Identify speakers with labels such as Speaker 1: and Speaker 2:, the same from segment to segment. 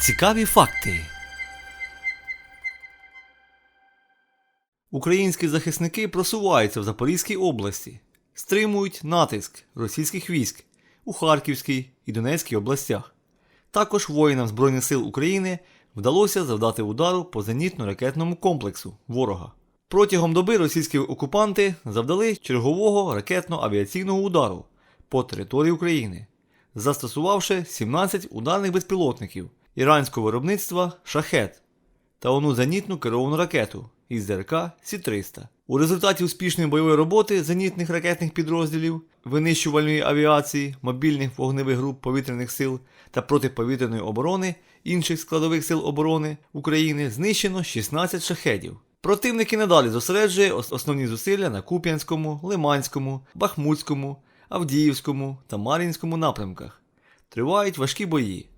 Speaker 1: Цікаві факти. Українські захисники просуваються в Запорізькій області, стримують натиск російських військ у Харківській і Донецькій областях. Також воїнам Збройних сил України вдалося завдати удару по зенітно-ракетному комплексу ворога. Протягом доби російські окупанти завдали чергового ракетно-авіаційного удару по території України, застосувавши 17 ударних безпілотників іранського виробництва Шахет та одну зенітну керовану ракету із ЗРК Сі-300. У результаті успішної бойової роботи зенітних ракетних підрозділів, винищувальної авіації, мобільних вогневих груп повітряних сил та протиповітряної оборони інших складових сил оборони України знищено 16 шахедів. Противник і надалі зосереджує основні зусилля на Куп'янському, Лиманському, Бахмутському, Авдіївському та Мар'їнському напрямках. Тривають важкі бої.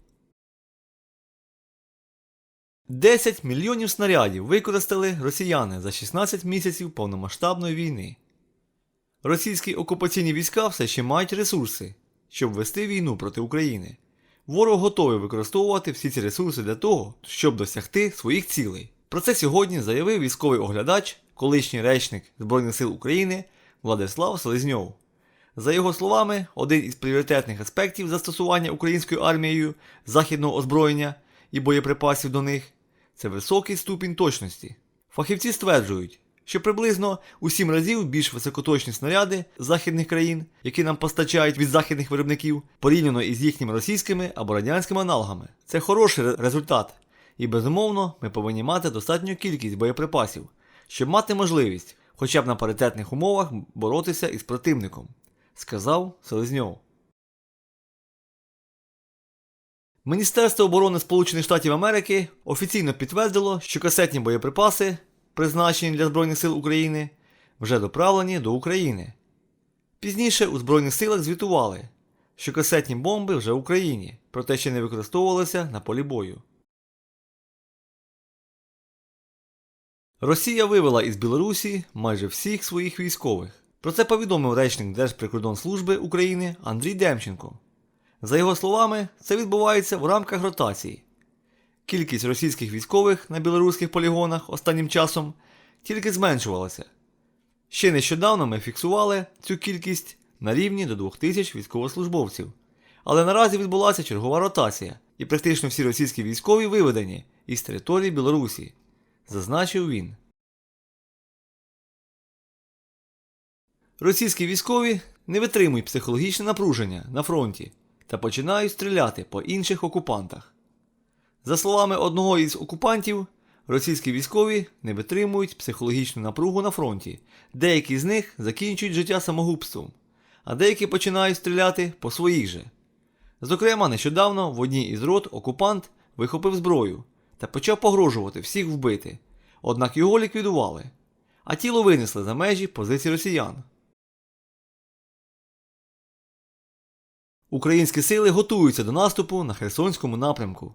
Speaker 1: 10 мільйонів снарядів використали росіяни за 16 місяців повномасштабної війни. Російські окупаційні війська все ще мають ресурси, щоб вести війну проти України. Ворог готовий використовувати всі ці ресурси для того, щоб досягти своїх цілей. Про це сьогодні заявив військовий оглядач, колишній речник Збройних сил України Владислав Селезньов. За його словами, один із пріоритетних аспектів застосування українською армією західного озброєння і боєприпасів до них це високий ступінь точності. Фахівці стверджують, що приблизно у 7 разів більш високоточні снаряди західних країн, які нам постачають від західних виробників, порівняно із їхніми російськими або радянськими аналогами. Це хороший результат, і безумовно ми повинні мати достатню кількість боєприпасів, щоб мати можливість, хоча б на паритетних умовах, боротися із противником, сказав Селезньов. Міністерство оборони Сполучених Штатів Америки офіційно підтвердило, що касетні боєприпаси, призначені для Збройних сил України, вже доправлені до України. Пізніше у Збройних силах звітували, що касетні бомби вже в Україні, проте ще не використовувалися на полі бою. Росія вивела із Білорусі майже всіх своїх військових. Про це повідомив речник Держприкордонслужби України Андрій Демченко. За його словами, це відбувається в рамках ротації. Кількість російських військових на білоруських полігонах останнім часом тільки зменшувалася. Ще нещодавно ми фіксували цю кількість на рівні до 2000 військовослужбовців. Але наразі відбулася чергова ротація, і практично всі російські військові виведені із території Білорусі, зазначив він. Російські військові не витримують психологічне напруження на фронті та починають стріляти по інших окупантах. За словами одного із окупантів, російські військові не витримують психологічну напругу на фронті, деякі з них закінчують життя самогубством, а деякі починають стріляти по своїх же. Зокрема, нещодавно в одній із рот окупант вихопив зброю та почав погрожувати всіх вбити, однак його ліквідували, а тіло винесли за межі позицій росіян. Українські сили готуються до наступу на Херсонському напрямку.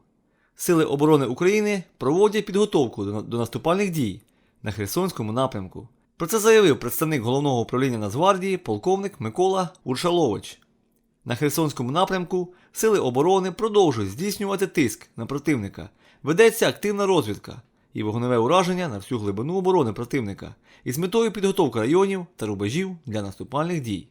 Speaker 1: Сили оборони України проводять підготовку до, наступальних дій на Херсонському напрямку. Про це заявив представник головного управління Нацгвардії полковник Микола Уршалович. На Херсонському напрямку сили оборони продовжують здійснювати тиск на противника. Ведеться активна розвідка і вогневе ураження на всю глибину оборони противника із метою підготовки районів та рубежів для наступальних дій.